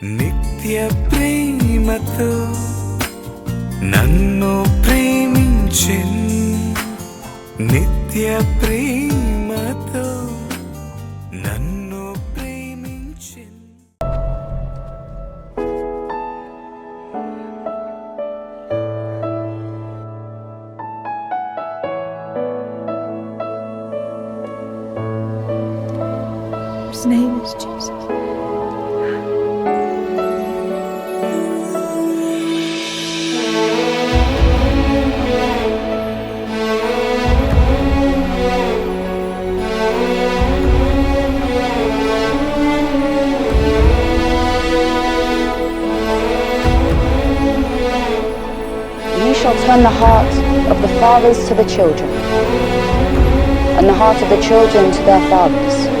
నిత్య ప్రేమతో నన్ను ప్రేమించిన్ నిత్య ప్రేమ fathers to the children, and the heart of the children to their fathers.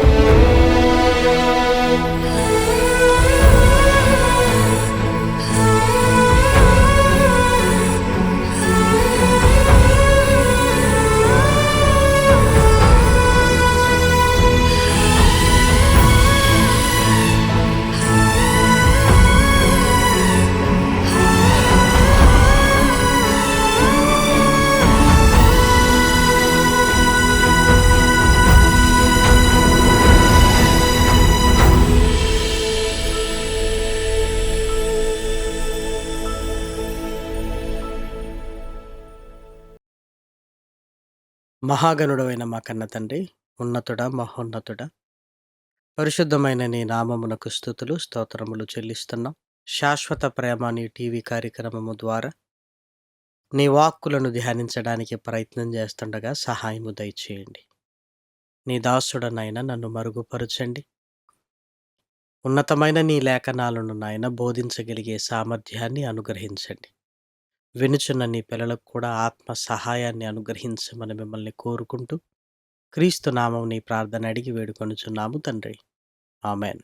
మహాగణుడవైన మా కన్న తండ్రి ఉన్నతుడ మహోన్నతుడ పరిశుద్ధమైన నీ నామమునకు స్థుతులు స్తోత్రములు చెల్లిస్తున్నాం. శాశ్వత ప్రేమ నీ టీవీ కార్యక్రమము ద్వారా నీ వాక్కులను ధ్యానించడానికి ప్రయత్నం చేస్తుండగా సహాయము దయచేయండి. నీ దాసుడనైనా నన్ను మరుగుపరచండి. ఉన్నతమైన నీ లేఖనాలను నాయన బోధించగలిగే సామర్థ్యాన్ని అనుగ్రహించండి. వినుచున్న నీ పిల్లలకు కూడా ఆత్మ సహాయాన్ని అనుగ్రహించమని మిమ్మల్ని కోరుకుంటూ క్రీస్తు నామం నీ ప్రార్థన అడిగి వేడుకొనుచున్నాము తండ్రి. ఆమెన్.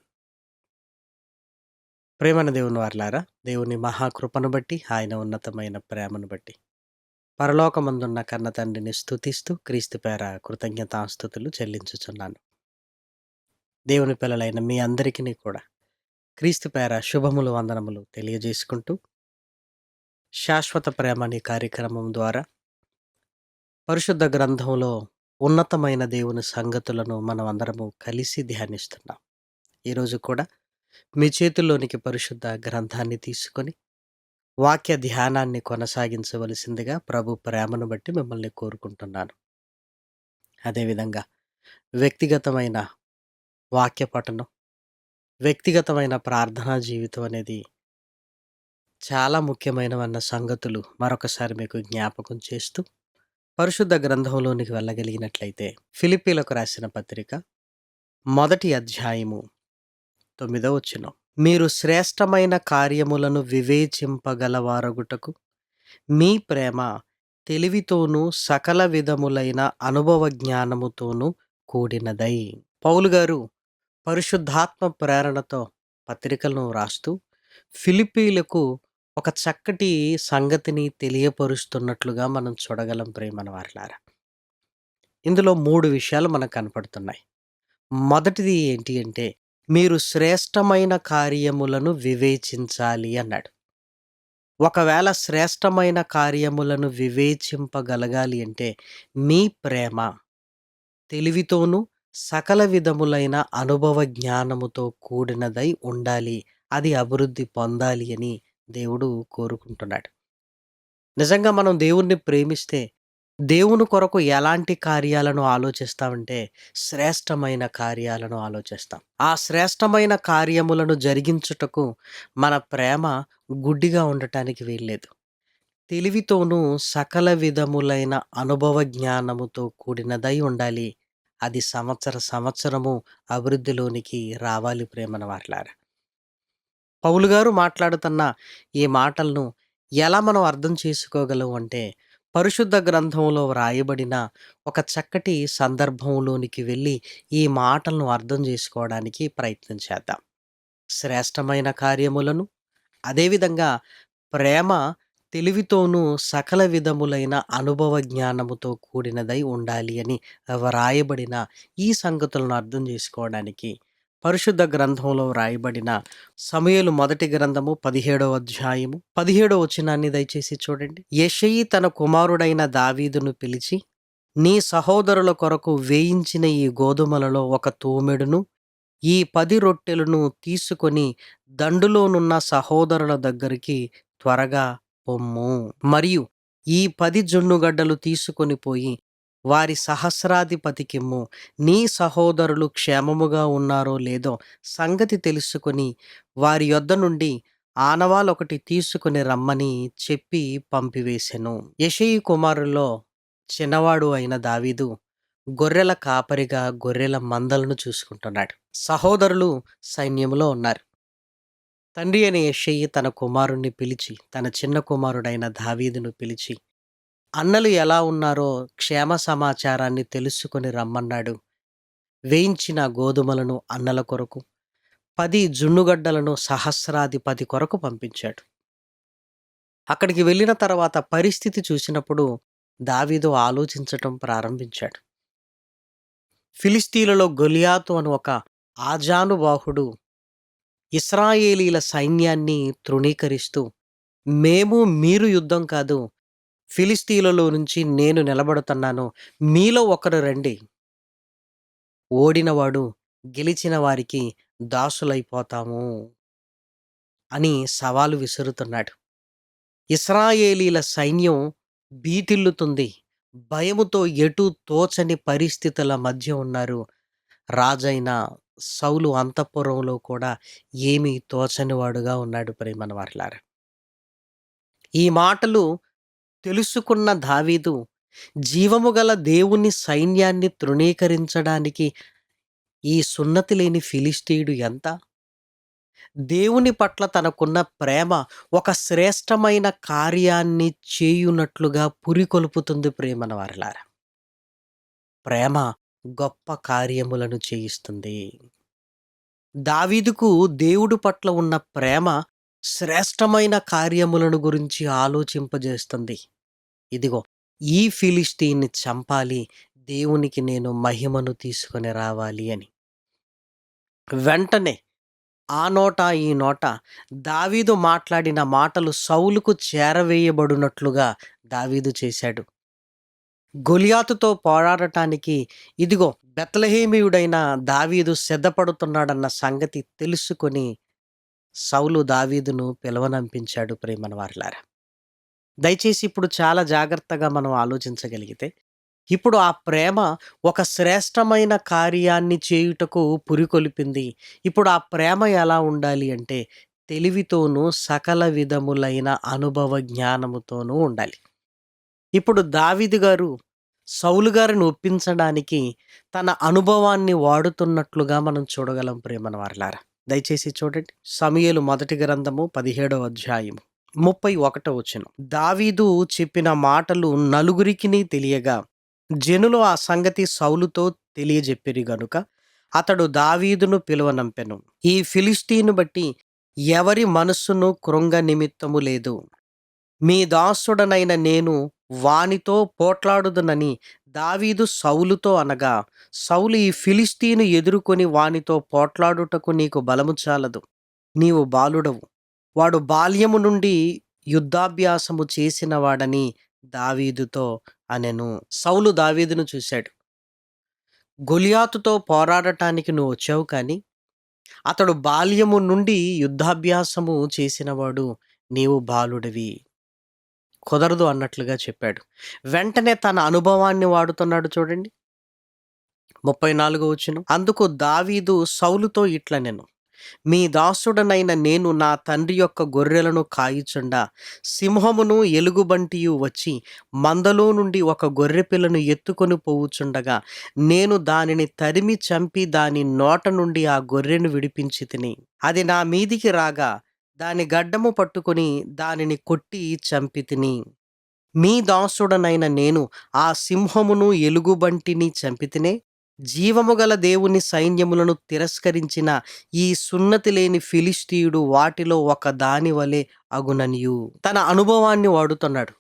ప్రేమన దేవుని వార్లారా దేవుని మహాకృపను బట్టి ఆయన ఉన్నతమైన ప్రేమను బట్టి పరలోకమందున్న కన్న తండ్రిని స్థుతిస్తూ క్రీస్తు పేర కృతజ్ఞతాస్థుతులు చెల్లించుచున్నాను. దేవుని పిల్లలైన మీ అందరికీ కూడా క్రీస్తు పేర శుభములు వందనములు తెలియజేసుకుంటూ శాశ్వత ప్రేమ అనే కార్యక్రమం ద్వారా పరిశుద్ధ గ్రంథంలో ఉన్నతమైన దేవుని సంగతులను మనం అందరము కలిసి ధ్యానిస్తున్నాం. ఈరోజు కూడా మీ చేతుల్లోనికి పరిశుద్ధ గ్రంథాన్ని తీసుకొని వాక్య ధ్యానాన్ని కొనసాగించవలసిందిగా ప్రభు ప్రేమను బట్టి మిమ్మల్ని కోరుకుంటున్నాను. అదేవిధంగా వ్యక్తిగతమైన వాక్య పఠనం వ్యక్తిగతమైన ప్రార్థనా జీవితం అనేది చాలా ముఖ్యమైనవన్న సంగతులు మరొకసారి మీకు జ్ఞాపకం చేస్తూ పరిశుద్ధ గ్రంథంలోనికి వెళ్ళగలిగినట్లయితే ఫిలిపీలకు రాసిన పత్రిక మొదటి అధ్యాయము తొమ్మిదో వచ్చిన మీరు శ్రేష్టమైన కార్యములను వివేచింపగలవారగుటకు మీ ప్రేమ తెలివితోనూ సకల విధములైన అనుభవ జ్ఞానముతోనూ కూడినదై. పౌలు గారు పరిశుద్ధాత్మ ప్రేరణతో పత్రికలను రాస్తూ ఫిలిపీలకు ఒక చక్కటి సంగతిని తెలియపరుస్తున్నట్లుగా మనం చూడగలం ప్రేమన వారలారా ఇందులో మూడు విషయాలు మనకు కనపడుతున్నాయి. మొదటిది ఏంటి అంటే మీరు శ్రేష్టమైన కార్యములను వివేచించాలి అన్నాడు. ఒకవేళ శ్రేష్టమైన కార్యములను వివేచింపగలగాలి అంటే మీ ప్రేమ తెలివితోనూ సకల విధములైన అనుభవ జ్ఞానముతో కూడినదై ఉండాలి అది అభివృద్ధి పొందాలి అని దేవుడు కోరుకుంటున్నాడు. నిజంగా మనం దేవుణ్ణి ప్రేమిస్తే దేవుని కొరకు ఎలాంటి కార్యాలను ఆలోచిస్తామంటే శ్రేష్టమైన కార్యాలను ఆలోచిస్తాం. ఆ శ్రేష్టమైన కార్యములను జరిగించుటకు మన ప్రేమ గుడ్డిగా ఉండటానికి వీల్లేదు. తెలివితోనూ సకల విధములైన అనుభవ జ్ఞానముతో కూడినదై ఉండాలి. అది సంవత్సర సంవత్సరము అభివృద్ధిలోనికి రావాలి ప్రేమన మాట్లాడారు పౌలు గారు మాట్లాడుతున్న ఈ మాటలను ఎలా మనం అర్థం చేసుకోగలం అంటే పరిశుద్ధ గ్రంథంలో వ్రాయబడిన ఒక చక్కటి సందర్భంలోనికి వెళ్ళి ఈ మాటలను అర్థం చేసుకోవడానికి ప్రయత్నం చేద్దాం. శ్రేష్టమైన కార్యములను అదేవిధంగా ప్రేమ తెలివితోనూ సకల విధములైన అనుభవ జ్ఞానముతో కూడినదై ఉండాలి అని వ్రాయబడిన ఈ సంగతులను అర్థం చేసుకోవడానికి పరిశుద్ధ గ్రంథంలో వ్రాయబడిన సమయలు మొదటి గ్రంథము పదిహేడవ అధ్యాయము. పదిహేడవ వచనాన్ని దయచేసి చూడండి. యషయి తన కుమారుడైన దావీదును పిలిచి నీ సహోదరుల కొరకు వేయించిన ఈ గోధుమలలో ఒక తూమెడును ఈ పది రొట్టెలను తీసుకొని దండులోనున్న సహోదరుల దగ్గరికి త్వరగా పొమ్ము. మరియు ఈ పది జొన్నుగడ్డలు తీసుకొని పోయి వారి సహస్రాధిపతికిమ్ము. నీ సహోదరులు క్షేమముగా ఉన్నారో లేదో సంగతి తెలుసుకొని వారి యొద్ద నుండి ఆనవాలొకటి తీసుకుని రమ్మని చెప్పి పంపివేశెను యషయి కుమారుల్లో చిన్నవాడు అయిన దావీదు గొర్రెల కాపరిగా గొర్రెల మందలను చూసుకుంటున్నాడు. సహోదరులు సైన్యంలో ఉన్నారు. తండ్రి అయిన యషయ్యి తన కుమారుణ్ణి పిలిచి తన చిన్న కుమారుడైన దావీదును పిలిచి అన్నలు ఎలా ఉన్నారో క్షేమ సమాచారాన్ని తెలుసుకొని రమ్మన్నాడు. వేయించిన గోధుమలను అన్నల కొరకు పది జున్నుగడ్డలను సహస్రాధిపతి కొరకు పంపించాడు. అక్కడికి వెళ్ళిన తర్వాత పరిస్థితి చూసినప్పుడు దావీదు ఆలోచించటం ప్రారంభించాడు. ఫిలిస్తీన్లలో గొలియాతు అని ఒక ఆజానుబాహుడు ఇస్రాయేలీల సైన్యాన్ని తృణీకరిస్తూ మేము మీరు యుద్ధం కాదు ఫిలిస్తీన్లలో నుంచి నేను నిలబడుతున్నాను. మీలో ఒకరు రండి. ఓడినవాడు గెలిచిన వారికి దాసులైపోతాము అని సవాలు విసురుతున్నాడు. ఇస్రాయేలీల సైన్యం బీతిల్లుతుంది. భయముతో ఎటు తోచని పరిస్థితుల మధ్య ఉన్నారు. రాజైన సౌలు అంతఃపురంలో కూడా ఏమీ తోచనివాడుగా ఉన్నాడు ప్రేమన వారిలారా ఈ మాటలు తెలుసుకున్న దావీదు జీవము గల దేవుని సైన్యాన్ని తృణీకరించడానికి ఈ సున్నతి లేని ఫిలిస్తీయుడు ఎంత? దేవుని పట్ల తనకున్న ప్రేమ ఒక శ్రేష్టమైన కార్యాన్ని చేయునట్లుగా పురికొల్పుతుంది ప్రేమన వారిలారా. ప్రేమ గొప్ప కార్యములను చేయిస్తుంది. దావీదుకు దేవుడు పట్ల ఉన్న ప్రేమ శ్రేష్టమైన కార్యములను గురించి ఆలోచింపజేస్తుంది. ఇదిగో ఈ ఫిలిస్తీన్ని చంపాలి దేవునికి నేను మహిమను తీసుకొని రావాలి అని. వెంటనే ఆ నోట ఈ నోట దావీదు మాట్లాడిన మాటలు సౌలుకు చేరవేయబడినట్లుగా దావీదు చేశాడు. గొలియాతుతో పోరాడటానికి ఇదిగో బెత్లహేమియుడైన దావీదు సిద్ధపడుతున్నాడన్న సంగతి తెలుసుకొని సౌలు దావీదును పిలవనంపించాడు ప్రేమనవారులారా. దయచేసి ఇప్పుడు చాలా జాగ్రత్తగా మనం ఆలోచించగలిగితే ఇప్పుడు ఆ ప్రేమ ఒక శ్రేష్టమైన కార్యాన్ని చేయుటకు పురికొల్పింది. ఇప్పుడు ఆ ప్రేమ ఎలా ఉండాలి అంటే తెలివితోనూ సకల విధములైన అనుభవ జ్ఞానముతోనూ ఉండాలి. ఇప్పుడు దావిది గారు సౌలు గారిని ఒప్పించడానికి తన అనుభవాన్ని వాడుతున్నట్లుగా మనం చూడగలం ప్రేమను వారలారా దయచేసి చూడండి. సమయలు మొదటి గ్రంథము పదిహేడవ అధ్యాయము. ముప్పై ఒకటో వచ్చిన దావీదు చెప్పిన మాటలు నలుగురికిని తెలియగా జనులు ఆ సంగతి సౌలుతో తెలియజెప్పిరి గనుక అతడు దావీదును పిలువనంపెను. ఈ ఫిలిస్తీను బట్టి ఎవరి మనస్సును కృంగ నిమిత్తము లేదు. మీ దాసుడనైన నేను వానితో పోట్లాడుదునని దావీదు సౌలుతో అనగా సౌలు ఈ ఫిలిస్తీను ఎదుర్కొని వానితో పోట్లాడుటకు నీకు బలము చాలదు. నీవు బాలుడవు. వాడు బాల్యము నుండి యుద్ధాభ్యాసము చేసిన వాడని దావీదుతో అనెను. సౌలు దావీదును చూశాడు. గొలియాతుతో పోరాడటానికి నువ్వు వచ్చావు కానీ అతడు బాల్యము నుండి యుద్ధాభ్యాసము చేసినవాడు నీవు బాలుడివి కుదరదు అన్నట్లుగా చెప్పాడు. వెంటనే తన అనుభవాన్ని వాడుతున్నాడు చూడండి. ముప్పై నాలుగో వచ్చిన అందుకు దావీదు సౌలుతో ఇట్లా నేను మీ దాసుడనైన నేను నా తండ్రి యొక్క గొర్రెలను కాయిచుండా. సింహమును ఎలుగుబంటియు వచ్చి మందలో నుండి ఒక గొర్రె పిల్లను ఎత్తుకొని పోవుచుండగా నేను దానిని తరిమి చంపి దాని నోట నుండి ఆ గొర్రెను విడిపించి తిని అది నా మీదికి రాగా దాని గడ్డము పట్టుకొని దానిని కొట్టి చంపి తిని. మీ దాసుడనైన నేను ఆ సింహమును ఎలుగుబంటిని చంపితినే జీవము గల దేవుని సైన్యములను తిరస్కరించిన ఈ సున్నతి లేని ఫిలిస్తీయుడు వాటిలో ఒక దాని వలె అగుననియు. తన అనుభవాన్ని వాడుతున్నాడు.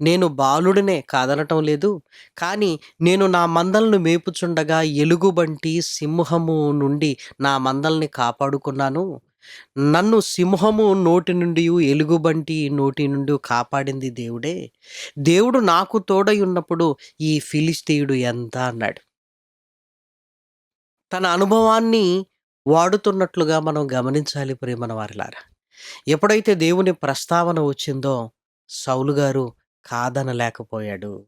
నేను బాలుడినే కాదనటం లేదు. కానీ నేను నా మందలను మేపుచుండగా ఎలుగుబంటి సింహము నుండి నా మందల్ని కాపాడుకున్నాను. నన్ను సింహము నోటి నుండి ఎలుగుబంటి నోటి నుండి కాపాడింది దేవుడే. దేవుడు నాకు తోడై ఉన్నప్పుడు ఈ ఫిలిస్తీయుడు ఎంత అన్నాడు. తన అనుభవాన్ని వాడుతున్నట్లుగా మనం గమనించాలి ప్రేమన వారిలారా ఎప్పుడైతే దేవుని ప్రస్తావన వచ్చిందో సౌలు గారు కాదనలేకపోయాడు.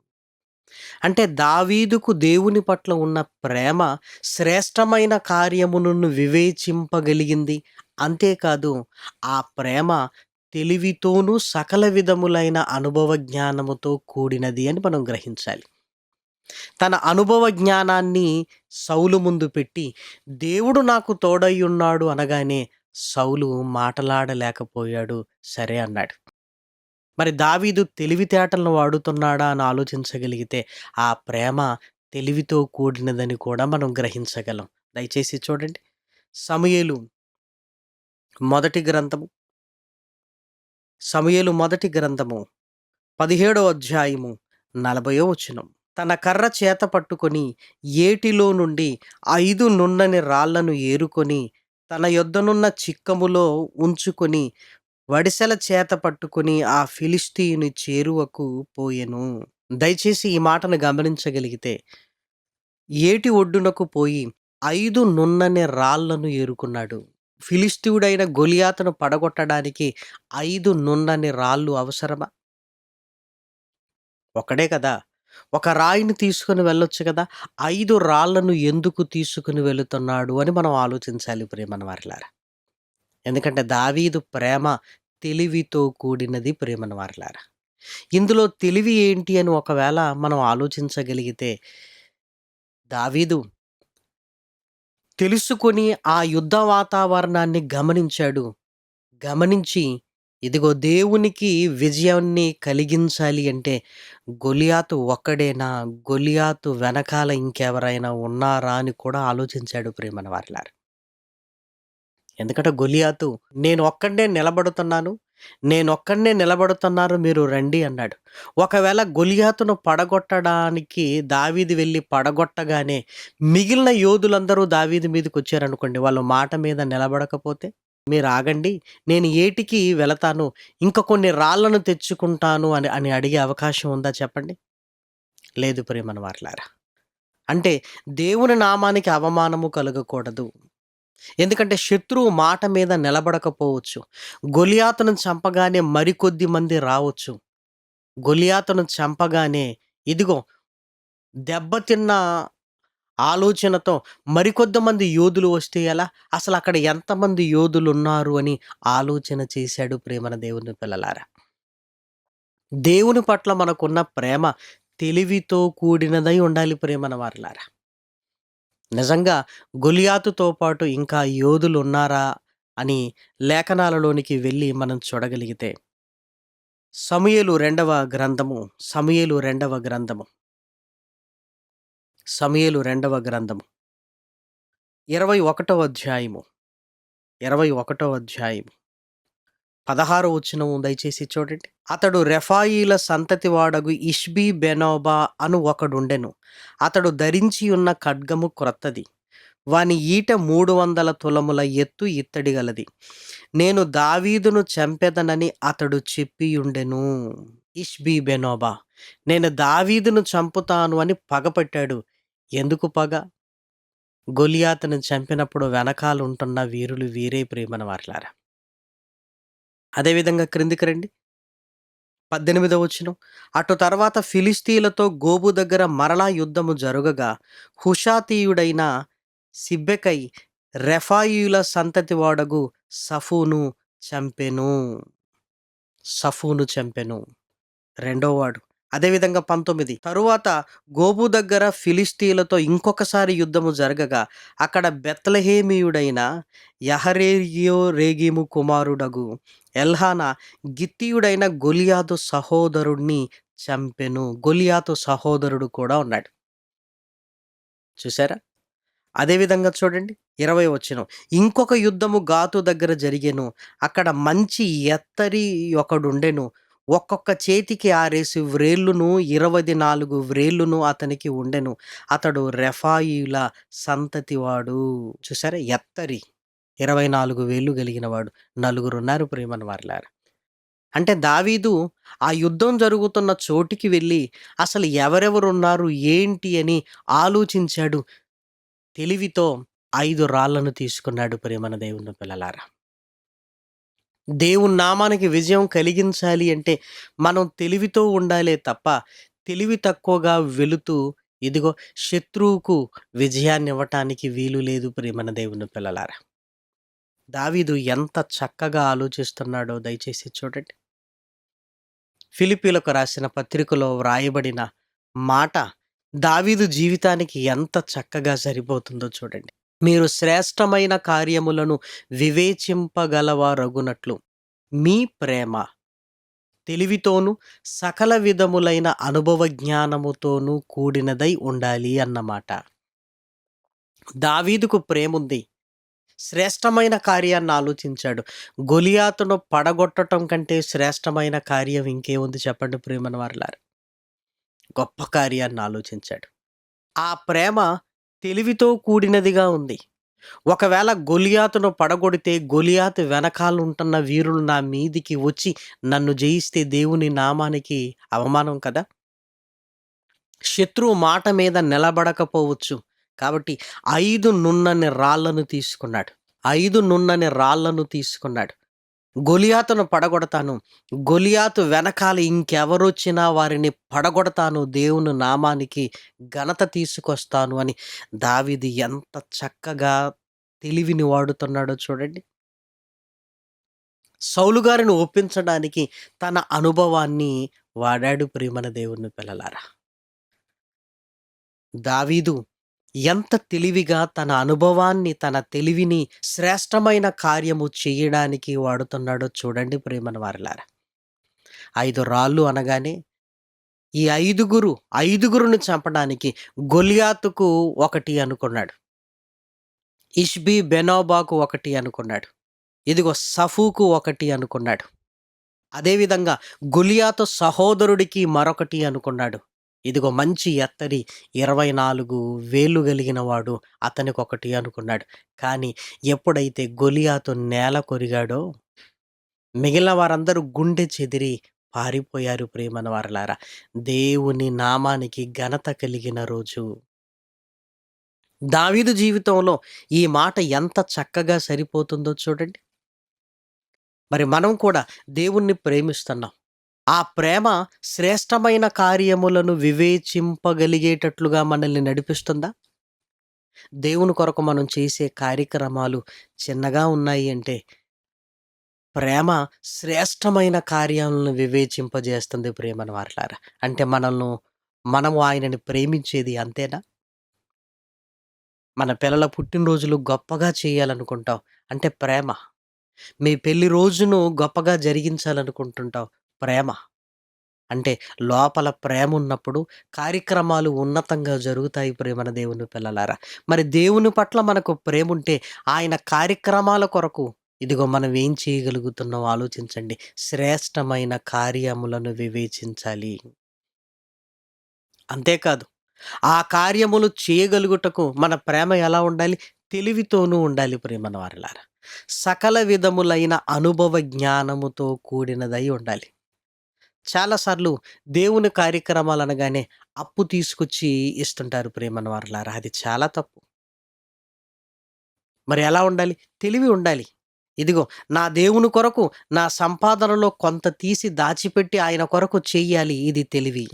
అంటే దావీదుకు దేవుని పట్ల ఉన్న ప్రేమ శ్రేష్టమైన కార్యమును వివేచింపగలిగింది. అంతేకాదు ఆ ప్రేమ తెలివితోనూ సకల విధములైన అనుభవ జ్ఞానముతో కూడినది అని మనం గ్రహించాలి. తన అనుభవ జ్ఞానాన్ని సౌలు ముందు పెట్టి దేవుడు నాకు తోడయ్యున్నాడు అనగానే సౌలు మాటలాడలేకపోయాడు సరే అన్నాడు. మరి దావీదు తెలివితేటలను వాడుతున్నాడా అని ఆలోచించగలిగితే ఆ ప్రేమ తెలివితో కూడినదని కూడా మనం గ్రహించగలం. దయచేసి చూడండి. సమయలు మొదటి గ్రంథము. సమయలు మొదటి గ్రంథము. పదిహేడో అధ్యాయము నలభయో వచనం. తన కర్ర చేత పట్టుకొని ఏటిలో నుండి ఐదు నున్నని రాళ్ళను ఏరుకొని తన యొద్దనున్న చిక్కములో ఉంచుకొని వడిసెల చేత పట్టుకొని ఆ ఫిలిస్తీయుని చేరువకు పోయెను. దయచేసి ఈ మాటను గమనించగలిగితే ఏటి ఒడ్డునకు పోయి ఐదు నున్నని రాళ్ళను ఏరుకున్నాడు. ఫిలిస్తీయుడైన గొలియాతను పడగొట్టడానికి ఐదు నున్నని రాళ్ళు అవసరమా? ఒకడే కదా! ఒక రాయిని తీసుకుని వెళ్ళొచ్చు కదా ఐదు రాళ్ళను ఎందుకు తీసుకుని వెళుతున్నాడు అని మనం ఆలోచించాలి ప్రేమను వారిలారా ఎందుకంటే దావీదు ప్రేమ తెలివితో కూడినది ప్రేమను వారిలారా ఇందులో తెలివి ఏంటి అని ఒకవేళ మనం ఆలోచించగలిగితే దావీదు తెలుసుకొని ఆ యుద్ధ వాతావరణాన్ని గమనించాడు. గమనించి ఇదిగో దేవునికి విజయాన్ని కలిగించాలి అంటే గొలియాతు ఒక్కడేనా? గొలియాతు వెనకాల ఇంకెవరైనా ఉన్నారా అని కూడా ఆలోచించాడు ప్రేమన వారిలారు. ఎందుకంటే గొలియాతు నేను ఒక్కడే నిలబడుతున్నాను నేను ఒక్కడనే నిలబడుతున్నారు మీరు రండి అన్నాడు. ఒకవేళ గొలియాతును పడగొట్టడానికి దావీది వెళ్ళి పడగొట్టగానే మిగిలిన యోధులందరూ దావీది మీదకి వచ్చారనుకోండి వాళ్ళు మాట మీద నిలబడకపోతే? మీరు ఆగండి. నేను ఏటికి వెళతాను? ఇంకా కొన్ని రాళ్ళను తెచ్చుకుంటాను అని అని అడిగే అవకాశం ఉందా చెప్పండి? లేదు ప్రేమన వార్లారా. అంటే దేవుని నామానికి అవమానము కలగకూడదు. ఎందుకంటే శత్రువు మాట మీద నిలబడకపోవచ్చు. గొలియాతును చంపగానే మరికొద్ది మంది రావచ్చు. గొలియాతును చంపగానే ఇదిగో దెబ్బతిన్న ఆలోచనతో మరికొద్దిమంది యోధులు వస్తే ఎలా? అసలు అక్కడ ఎంతమంది యోధులు ఉన్నారు అని ఆలోచన చేశాడు ప్రేమన దేవుని పిల్లలారా. దేవుని పట్ల మనకున్న ప్రేమ తెలివితో కూడినదై ఉండాలి ప్రేమన వారిలారా. నిజంగా గొలియాతుతో పాటు ఇంకా యోధులు ఉన్నారా అని లేఖనాలలోనికి వెళ్ళి మనం చూడగలిగితే సమయలు రెండవ గ్రంథము సమయలు రెండవ గ్రంథము. సమయలు రెండవ గ్రంథము. ఇరవై ఒకటో అధ్యాయము. ఇరవై ఒకటో అధ్యాయము. పదహారు వచ్చినము దయచేసి చూడండి. అతడు రెఫాయిల సంతతి వాడగు ఇష్బీ బెనోబా అను ఒకడుండెను. అతడు ధరించి ఉన్న ఖడ్గము క్రొత్తది. వాని ఈట మూడు వందల తులముల ఎత్తు ఇత్తడి గలది నేను దావీదును చంపెదనని అతడు చెప్పియుండెను. ఇష్బీ బెనోబా. నేను దావీదును చంపుతాను అని పగపట్టాడు ఎందుకు పగ? గొలియాతను చంపినప్పుడు వెనకాల ఉంటున్న వీరులు వీరే ప్రేమన వారలారా. అదేవిధంగా క్రిందికి రండి. పద్దెనిమిదవ వచ్చిన అటు తర్వాత ఫిలిస్తీన్లతో గోబు దగ్గర మరలా యుద్ధము జరుగగా హుషాతీయుడైన సిబ్బెకై రెఫాయిల సంతతి వాడగు సఫూను చంపెను. సఫూను చంపెను. రెండో వాడు. అదేవిధంగా పంతొమ్మిది. తరువాత గోబు దగ్గర ఫిలిస్తీన్లతో ఇంకొకసారి యుద్ధము జరగగా అక్కడ బెత్లహేమియుడైన యహరేయో రేగిము కుమారుడగు ఎల్హానా గిత్తీయుడైన గొలియాతు సహోదరుణ్ణి చంపెను. గొలియాతు సహోదరుడు కూడా ఉన్నాడు. చూసారా అదేవిధంగా చూడండి. ఇరవై వచ్చిన. ఇంకొక యుద్ధము గాతు దగ్గర జరిగెను. అక్కడ మంచి ఎత్తరి ఒకడుండెను. ఒక్కొక్క చేతికి ఆరేసి వ్రేళ్ళును ఇరవై నాలుగు వ్రేళ్ళును అతనికి ఉండెను. అతడు రెఫాయిల సంతతివాడు. చూసారా? ఎత్తరి. ఇరవై నాలుగు వేళ్ళు కలిగినవాడు నలుగురున్నారు ప్రేమను వారిలారు. అంటే దావీదు ఆ యుద్ధం జరుగుతున్న చోటికి వెళ్ళి అసలు ఎవరెవరున్నారు ఏంటి అని ఆలోచించాడు. తెలివితో ఐదు రాళ్ళను తీసుకున్నాడు ప్రేమన దేవుని పిల్లలారా. దేవుని నామానికి విజయం కలిగించాలి అంటే మనం తెలివితో ఉండాలే తప్ప తెలివి తక్కువగా వెళుతూ ఇదిగో శత్రువుకు విజయాన్ని ఇవ్వటానికి వీలు లేదు ప్రేమన దేవుని పిల్లలారా. దావీదు ఎంత చక్కగా ఆలోచిస్తున్నాడో దయచేసి చూడండి. ఫిలిపీలకు రాసిన పత్రికలో వ్రాయబడిన మాట దావీదు జీవితానికి ఎంత చక్కగా సరిపోతుందో చూడండి. మీరు శ్రేష్టమైన కార్యములను వివేచింపగలవారగునట్లు. మీ ప్రేమ తెలివితోనూ సకల విధములైన అనుభవ జ్ఞానముతోనూ కూడినదై ఉండాలి అన్నమాట. దావీదుకు ప్రేముంది. శ్రేష్టమైన కార్యాన్ని ఆలోచించాడు. గొలియాతును పడగొట్టడం కంటే శ్రేష్టమైన కార్యం ఇంకేముంది చెప్పండి ప్రేమన వారలారు గొప్ప కార్యాన్ని ఆలోచించాడు. ఆ ప్రేమ తెలివితో కూడినదిగా ఉంది. ఒకవేళ గొలియాతును పడగొడితే గొలియాతు వెనకాల ఉంటున్న వీరులు నా మీదికి వచ్చి నన్ను జయిస్తే దేవుని నామానికి అవమానం కదా? శత్రువు మాట మీద నిలబడకపోవచ్చు. కాబట్టి ఐదు నున్నని రాళ్ళను తీసుకున్నాడు. ఐదు నున్నని రాళ్ళను తీసుకున్నాడు. గొలియాతును పడగొడతాను. గొలియాతు వెనకాల ఇంకెవరొచ్చినా వారిని పడగొడతాను. దేవుని నామానికి ఘనత తీసుకొస్తాను అని దావీదు ఎంత చక్కగా తెలివిని వాడుతున్నాడో చూడండి. సౌలు గారిని ఒప్పించడానికి తన అనుభవాన్ని వాడాడు ప్రేమన దేవుని పిల్లలారా. దావీదు ఎంత తెలివిగా తన అనుభవాన్ని తన తెలివిని శ్రేష్టమైన కార్యము చేయడానికి వాడుతున్నాడో చూడండి ప్రేమన వారిలారా. ఐదు రాళ్ళు అనగానే ఈ ఐదుగురు ఐదుగురును చంపడానికి గొలియాతుకు ఒకటి అనుకున్నాడు. ఇష్బి బెనోబాకు ఒకటి అనుకున్నాడు. ఇదిగో సఫూకు ఒకటి అనుకున్నాడు. అదేవిధంగా గులియాతో సహోదరుడికి మరొకటి అనుకున్నాడు. ఇదిగో మంచి ఎత్తరి ఇరవై నాలుగు వేలు కలిగిన వాడు అతనికొకటి అనుకున్నాడు. కానీ ఎప్పుడైతే గొలియాతో నేల కొరిగాడో మిగిలిన వారందరూ గుండె చెదిరి పారిపోయారు ప్రేమన వారలారా దేవుని నామానికి ఘనత కలిగిన రోజు. దావీదు జీవితంలో ఈ మాట ఎంత చక్కగా సరిపోతుందో చూడండి. మరి మనం కూడా దేవుణ్ణి ప్రేమిస్తున్నాం. ఆ ప్రేమ శ్రేష్టమైన కార్యములను వివేచింపగలిగేటట్లుగా మనల్ని నడిపిస్తుందా? దేవుని కొరకు మనం చేసే కార్యక్రమాలు చిన్నగా ఉన్నాయి అంటే ప్రేమ శ్రేష్టమైన కార్యాలను వివేచింపజేస్తుంది ప్రేమను వారలారా. అంటే మనల్ని మనము ఆయనని ప్రేమించేది అంతేనా? మన పిల్లల పుట్టినరోజులు గొప్పగా చేయాలనుకుంటాం. అంటే ప్రేమ. మీ పెళ్ళి రోజును గొప్పగా జరిగించాలనుకుంటుంటాం. ప్రేమ. అంటే లోపల ప్రేమ ఉన్నప్పుడు కార్యక్రమాలు ఉన్నతంగా జరుగుతాయి ప్రేమన దేవుని పిల్లలారా. మరి దేవుని పట్ల మనకు ప్రేమ ఉంటే ఆయన కార్యక్రమాల కొరకు ఇదిగో మనం ఏం చేయగలుగుతున్నాం ఆలోచించండి. శ్రేష్టమైన కార్యములను వివేచించాలి. అంతేకాదు ఆ కార్యములు చేయగలుగుటకు మన ప్రేమ ఎలా ఉండాలి? తెలివితోనూ ఉండాలి ప్రేమన వారిలారా. సకల విధములైన అనుభవ జ్ఞానముతో కూడినదై ఉండాలి. చాలాసార్లు దేవుని కార్యక్రమాలు అనగానే అప్పు తీసుకొచ్చి ఇస్తుంటారు ప్రేమన వారులారా అది చాలా తప్పు. మరి ఎలా ఉండాలి? తెలివి ఉండాలి. ఇదిగో నా దేవుని కొరకు నా సంపాదనలో కొంత తీసి దాచిపెట్టి ఆయన కొరకు చెయ్యాలి ఇది తెలివి.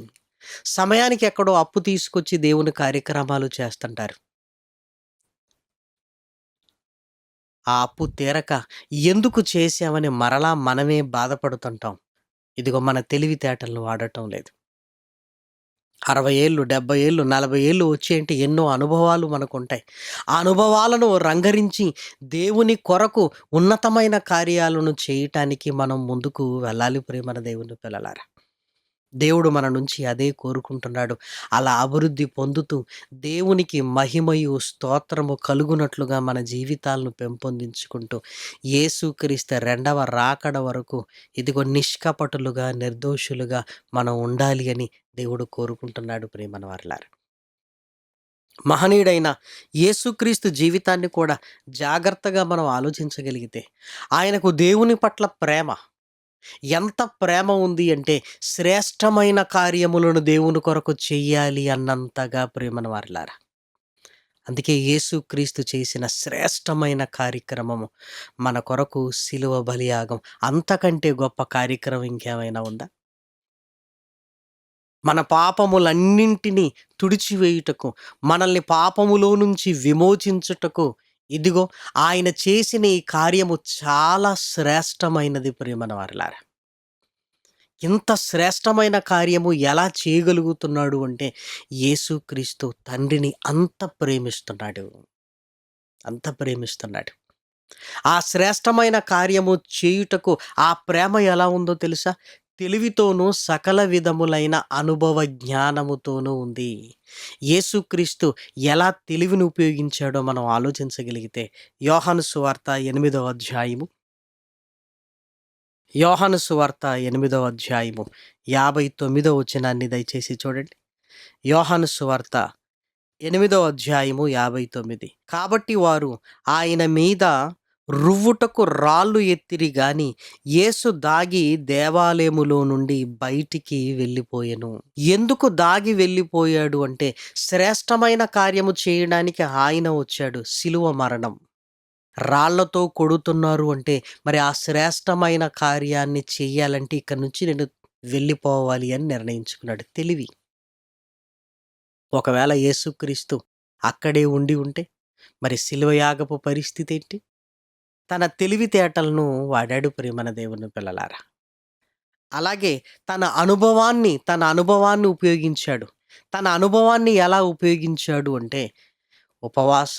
సమయానికి ఎక్కడో అప్పు తీసుకొచ్చి దేవుని కార్యక్రమాలు చేస్తుంటారు. ఆ అప్పు తీరక ఎందుకు చేసామని మరలా మనమే బాధపడుతుంటాం. ఇదిగో మన తెలివితేటలను వాడటం లేదు. అరవై ఏళ్ళు డెబ్బై ఏళ్ళు నలభై ఏళ్ళు వచ్చేంటి ఎన్నో అనుభవాలు మనకు ఉంటాయి ఆ అనుభవాలను రంగరించి దేవుని కొరకు ఉన్నతమైన కార్యాలను చేయటానికి మనం ముందుకు వెళ్ళాలి ప్రేమన దేవుని పిల్లలారా. దేవుడు మన నుంచి అదే కోరుకుంటున్నాడు. అలా అభివృద్ధి పొందుతూ దేవునికి మహిమయు, స్తోత్రము కలుగునట్లుగా మన జీవితాలను పెంపొందించుకుంటూ యేసుక్రీస్తు రెండవ రాకడ వరకు ఇదిగో నిష్కపటులుగా, నిర్దోషులుగా మనం ఉండాలి అని దేవుడు కోరుకుంటున్నాడు ప్రేమన వారలారా. మహనీయుడైన యేసుక్రీస్తు జీవితాన్ని కూడా జాగ్రత్తగా మనం ఆలోచించగలిగితే ఆయనకు దేవుని పట్ల ప్రేమ ఎంత ప్రేమ ఉంది అంటే శ్రేష్టమైన కార్యములను దేవుని కొరకు చెయ్యాలి అన్నంతగా ప్రేమను వారిలారా. అందుకే యేసుక్రీస్తు చేసిన శ్రేష్టమైన కార్యక్రమము మన కొరకు శిలువ బలియాగం. అంతకంటే గొప్ప కార్యక్రమం ఇంకేమైనా ఉందా? మన పాపములన్నింటినీ తుడిచివేయుటకు మనల్ని పాపములో నుంచి విమోచించుటకు ఇదిగో ఆయన చేసిన ఈ కార్యము చాలా శ్రేష్టమైనది ప్రియమన వారిలారా ఇంత శ్రేష్టమైన కార్యము ఎలా చేయగలుగుతున్నాడు అంటే యేసుక్రీస్తు తండ్రిని అంత ప్రేమిస్తున్నాడు. అంత ప్రేమిస్తున్నాడు. ఆ శ్రేష్టమైన కార్యము చేయుటకు ఆ ప్రేమ ఎలా ఉందో తెలుసా? తెలివితోనూ సకల విధములైన అనుభవ జ్ఞానముతోనూ ఉంది. యేసుక్రీస్తు ఎలా తెలివిని ఉపయోగించాడో మనం ఆలోచించగలిగితే యోహాను సువార్త ఎనిమిదవ అధ్యాయము. యోహాను సువార్త ఎనిమిదవ అధ్యాయము యాభై తొమ్మిదవ వచనాన్ని దయచేసి చూడండి. యోహాను సువార్త ఎనిమిదవ అధ్యాయము యాభై తొమ్మిది. కాబట్టి వారు ఆయన మీద రువ్వుటకు రాళ్ళు ఎత్తిరి గాని యేసు దాగి దేవాలయములో నుండి బయటికి వెళ్ళిపోయెను. ఎందుకు దాగి వెళ్ళిపోయాడు అంటే శ్రేష్టమైన కార్యము చేయడానికి ఆయన వచ్చాడు శిలువ మరణం. రాళ్ళతో కొడుతున్నారు అంటే మరి ఆ శ్రేష్టమైన కార్యాన్ని చెయ్యాలంటే ఇక్కడ నుంచి నేను వెళ్ళిపోవాలి అని నిర్ణయించుకున్నాడు. తెలివి. ఒకవేళ యేసుక్రీస్తు అక్కడే ఉండి ఉంటే మరి శిలువయాగపు పరిస్థితి ఏంటి? తన తెలివితేటలను వాడాడు ప్రేమన దేవుని పిల్లలారా. అలాగే తన అనుభవాన్ని తన అనుభవాన్ని ఉపయోగించాడు. తన అనుభవాన్ని ఎలా ఉపయోగించాడు అంటే ఉపవాస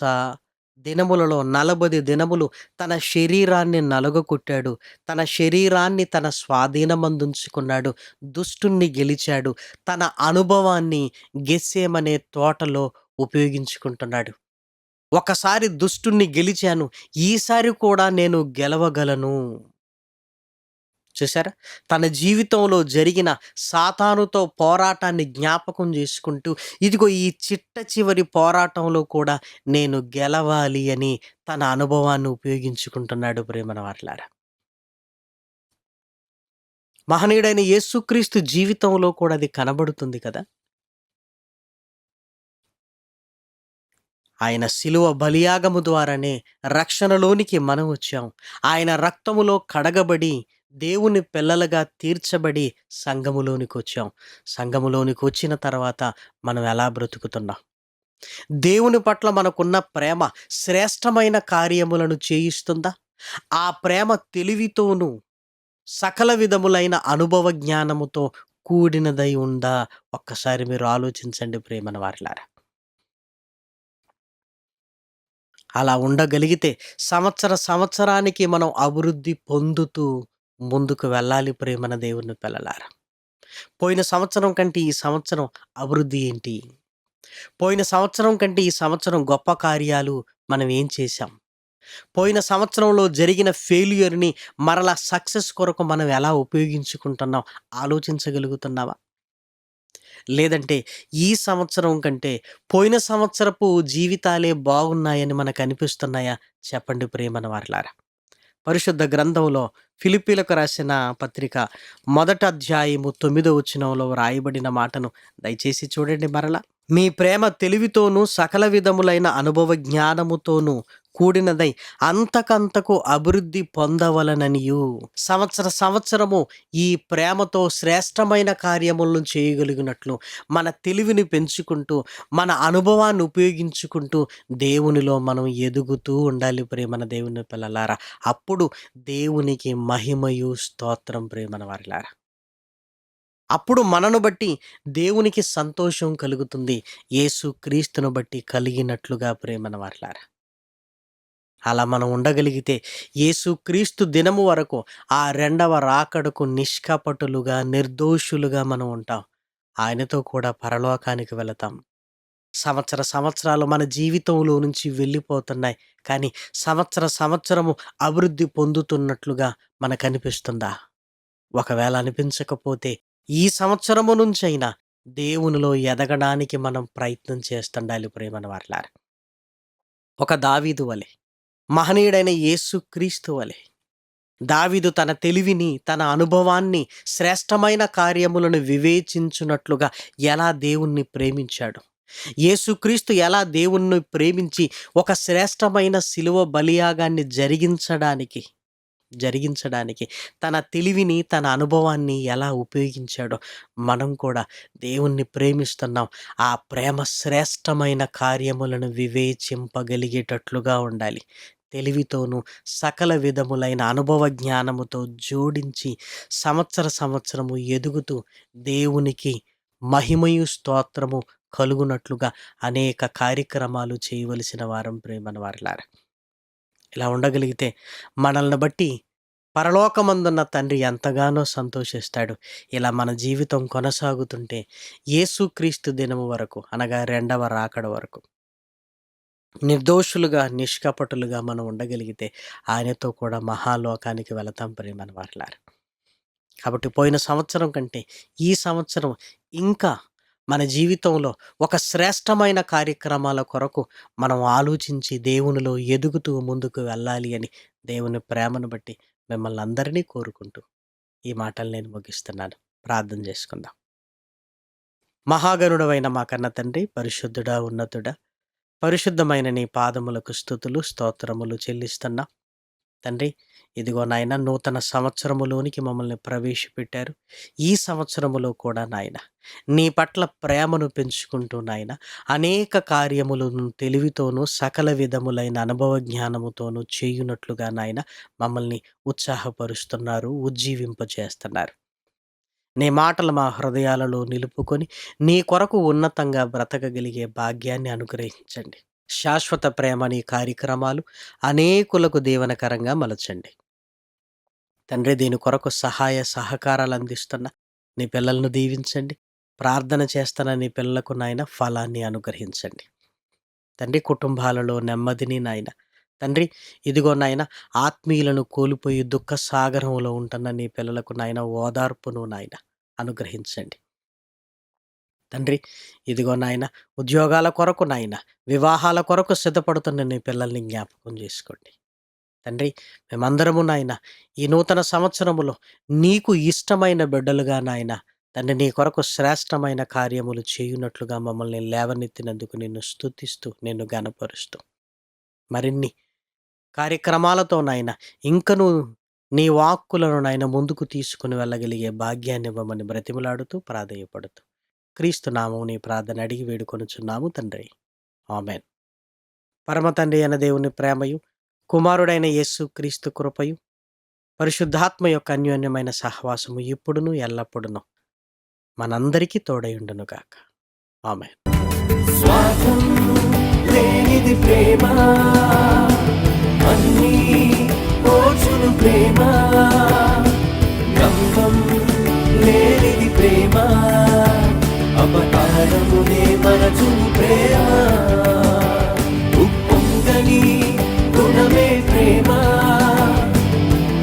దినములలో నలభై దినములు తన శరీరాన్ని నలగొట్టాడు తన శరీరాన్ని తన స్వాధీనమందుంచుకున్నాడు. దుష్టుణ్ణి గెలిచాడు. తన అనుభవాన్ని గెస్సేమనే తోటలో ఉపయోగించుకుంటున్నాడు. ఒకసారి దుష్టుణ్ణి గెలిచాను ఈసారి కూడా నేను గెలవగలను. చూసారా తన జీవితంలో జరిగిన సాతానుతో పోరాటాన్ని జ్ఞాపకం చేసుకుంటూ ఇదిగో ఈ చిట్ట చివరి పోరాటంలో కూడా నేను గెలవాలి అని తన అనుభవాన్ని ఉపయోగించుకుంటున్నాడు ప్రేమన వాట్లారా మహనీయుడైన యేసుక్రీస్తు జీవితంలో కూడా అది కనబడుతుంది కదా? ఆయన శిలువ బలియాగము ద్వారానే రక్షణలోనికి మనం వచ్చాం ఆయన రక్తములో కడగబడి దేవుని పిల్లలుగా తీర్చబడి సంఘములోనికి వచ్చాం సంఘములోనికి వచ్చిన తర్వాత మనం ఎలా బ్రతుకుతున్నాం? దేవుని పట్ల మనకున్న ప్రేమ శ్రేష్టమైన కార్యములను చేయిస్తుందా? ఆ ప్రేమ తెలివితోనూ సకల విధములైన అనుభవ జ్ఞానముతో కూడినదై ఉందా? ఒక్కసారి మీరు ఆలోచించండి ప్రేమన వారిలారా. అలా ఉండగలిగితే సంవత్సర సంవత్సరానికి మనం అభివృద్ధి పొందుతూ ముందుకు వెళ్ళాలి ప్రేమన దేవుని పిల్లలారా. పోయిన సంవత్సరం కంటే ఈ సంవత్సరం అభివృద్ధి ఏంటి? పోయిన సంవత్సరం కంటే ఈ సంవత్సరం గొప్ప కార్యాలు మనం ఏం చేశాం? పోయిన సంవత్సరంలో జరిగిన ఫెయిల్యూర్ని మరలా సక్సెస్ కొరకు మనం ఎలా ఉపయోగించుకుంటున్నాం? ఆలోచించగలుగుతున్నావా? లేదంటే ఈ సంవత్సరం కంటే పోయిన సంవత్సరపు జీవితాలే బాగున్నాయని మనకు అనిపిస్తున్నాయా చెప్పండి ప్రేమన వారిలారా. పరిశుద్ధ గ్రంథంలో ఫిలిపీలకు రాసిన పత్రిక మొదట అధ్యాయము తొమ్మిదో వచనంలో రాయబడిన మాటను దయచేసి చూడండి మరలా. మీ ప్రేమ తెలివితోనూ సకల విధములైన అనుభవ జ్ఞానముతోనూ కూడినదై అంతకంతకు అభివృద్ధి పొందవలననియు. సంవత్సర సంవత్సరము ఈ ప్రేమతో శ్రేష్టమైన కార్యములను చేయగలిగినట్లు మన తెలివిని పెంచుకుంటూ మన అనుభవాన్ని ఉపయోగించుకుంటూ దేవునిలో మనం ఎదుగుతూ ఉండాలి ప్రేమన దేవుని పిల్లలారా. అప్పుడు దేవునికి మహిమయు స్తోత్రం ప్రేమన వారిలారా. అప్పుడు మనను బట్టి దేవునికి సంతోషం కలుగుతుంది. యేసు క్రీస్తును బట్టి కలిగినట్లుగా ప్రేమన వారిలారా. అలా మనం ఉండగలిగితే యేసుక్రీస్తు దినము వరకు ఆ రెండవ రాకడకు నిష్కపటులుగా నిర్దోషులుగా మనం ఉంటాం. ఆయనతో కూడా పరలోకానికి వెళతాం. సంవత్సర సంవత్సరాలు మన జీవితంలో నుంచి వెళ్ళిపోతున్నాయి. కానీ సంవత్సర సంవత్సరము అభివృద్ధి పొందుతున్నట్లుగా మనకు అనిపిస్తుందా? ఒకవేళ అనిపించకపోతే ఈ సంవత్సరము నుంచైనా దేవునిలో ఎదగడానికి మనం ప్రయత్నం చేస్తుండాలి ప్రేమన వారలారా. ఒక దావీదు వలె మహనీయుడైన యేసు క్రీస్తు వలె. దావిదు తన తెలివిని తన అనుభవాన్ని శ్రేష్టమైన కార్యములను వివేచించున్నట్లుగా ఎలా దేవుణ్ణి ప్రేమించాడు? యేసుక్రీస్తు ఎలా దేవుణ్ణి ప్రేమించి ఒక శ్రేష్టమైన శిలువ బలియాగాన్ని జరిగించడానికి జరిగించడానికి తన తెలివిని తన అనుభవాన్ని ఎలా ఉపయోగించాడో మనం కూడా దేవుణ్ణి ప్రేమిస్తున్నాం. ఆ ప్రేమ శ్రేష్టమైన కార్యములను వివేచింపగలిగేటట్లుగా ఉండాలి. తెలివితోనూ సకల విధములైన అనుభవ జ్ఞానముతో జోడించి సంవత్సర సంవత్సరము ఎదుగుతూ దేవునికి మహిమయు స్తోత్రము కలుగునట్లుగా అనేక కార్యక్రమాలు చేయవలసిన వారం ప్రేమన వారలారా ఇలా ఉండగలిగితే మనల్ని బట్టి పరలోకమందున్న తండ్రి ఎంతగానో సంతోషిస్తాడు. ఇలా మన జీవితం కొనసాగుతుంటే యేసుక్రీస్తు దినము వరకు అనగా రెండవ రాకడ వరకు నిర్దోషులుగా నిష్కపటులుగా మనం ఉండగలిగితే ఆయనతో కూడా మహాలోకానికి వెళతాం ప్రేమని వారలారు కాబట్టి పోయిన సంవత్సరం కంటే ఈ సంవత్సరం ఇంకా మన జీవితంలో ఒక శ్రేష్టమైన కార్యక్రమాల కొరకు మనం ఆలోచించి దేవునిలో ఎదుగుతూ ముందుకు వెళ్ళాలి అని దేవుని ప్రేమను బట్టి మిమ్మల్ని అందరినీ కోరుకుంటూ ఈ మాటలు నేను ముగిస్తున్నాను. ప్రార్థన చేసుకుందాం. మహాగరుడవైన మా కన్న తండ్రి పరిశుద్ధుడా ఉన్నతుడా పరిశుద్ధమైన నీ పాదములకు స్థుతులు స్తోత్రములు చెల్లిస్తున్నా. తండ్రి ఇదిగో నాయన నూతన సంవత్సరములోనికి మమ్మల్ని ప్రవేశపెట్టారు. ఈ సంవత్సరములో కూడా నాయన నీ పట్ల ప్రేమను పెంచుకుంటూ నాయన అనేక కార్యములను తెలివితోనూ సకల విధములైన అనుభవ జ్ఞానముతోనూ చేయునట్లుగా నాయన మమ్మల్ని ఉత్సాహపరుస్తున్నారు ఉజ్జీవింపజేస్తున్నారు నీ మాటలు మా హృదయాలలో నిలుపుకొని నీ కొరకు ఉన్నతంగా బ్రతకగలిగే భాగ్యాన్ని అనుగ్రహించండి. శాశ్వత ప్రేమ నీ కార్యక్రమాలు అనేకులకు దీవనకరంగా మలచండి. తండ్రి దీని కొరకు సహాయ సహకారాలు అందిస్తున్న నీ పిల్లలను దీవించండి. ప్రార్థన చేస్తున్న నీ పిల్లలకు నాయన ఫలాన్ని అనుగ్రహించండి. తండ్రి కుటుంబాలలో నెమ్మదిని నాయన తండ్రి ఇదిగో నాయన ఆత్మీయులను కోల్పోయి దుఃఖ సాగరంలో ఉంటున్న నీ పిల్లలకు నాయన ఓదార్పును నాయన. అనుగ్రహించండి. తండ్రి ఇదిగో నాయన ఉద్యోగాల కొరకు నాయన వివాహాల కొరకు సిద్ధపడుతున్న నీ పిల్లల్ని జ్ఞాపకం చేసుకోండి. తండ్రి మేమందరము నాయన ఈ నూతన సంవత్సరములో నీకు ఇష్టమైన బిడ్డలుగా నాయన తండ్రి నీ కొరకు శ్రేష్టమైన కార్యములు చేయునట్లుగా మమ్మల్ని లేవనెత్తినందుకు నిన్ను స్తుతిస్తూ నిన్ను గనపరుస్తూ మరిన్ని కార్యక్రమాలతో నాయన ఇంకను నీ వాక్కులను నాయన ముందుకు తీసుకుని వెళ్ళగలిగే భాగ్యాన్ని ఇవ్వమని బ్రతిమలాడుతూ ప్రాధేయపడుతూ క్రీస్తు నామం నీ ప్రార్థన అడిగి వేడుకొనుచున్నాము తండ్రి. ఆమెన్. పరమ తండ్రి అయిన దేవుని ప్రేమయు కుమారుడైన యేసు క్రీస్తు కృపయు పరిశుద్ధాత్మ యొక్క అన్యోన్యమైన సహవాసము ఇప్పుడును ఎల్లప్పుడును మనందరికీ తోడయుండును గాక. ఆమె లేనిది ప్రేమ అన్నీ ప్రేమ. గంగం లేనిది ప్రేమ. అపకారమునే మనచు ప్రేమ. ఉప్పొంగని గుణమే ప్రేమ.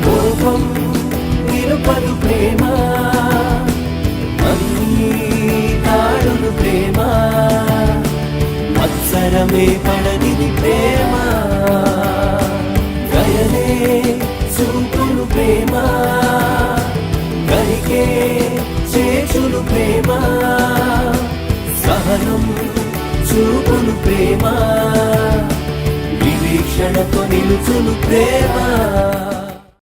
కోపం నిరుపదు ప్రేమ. అన్నీ తాడును ప్రేమ. మత్సరమే పడనిది ప్రేమ. ప్రేమ? కరికే చేతులు ప్రేమ? సహనం చూపులు ప్రేమ? వివీక్షణతో నిలుచులు ప్రేమ?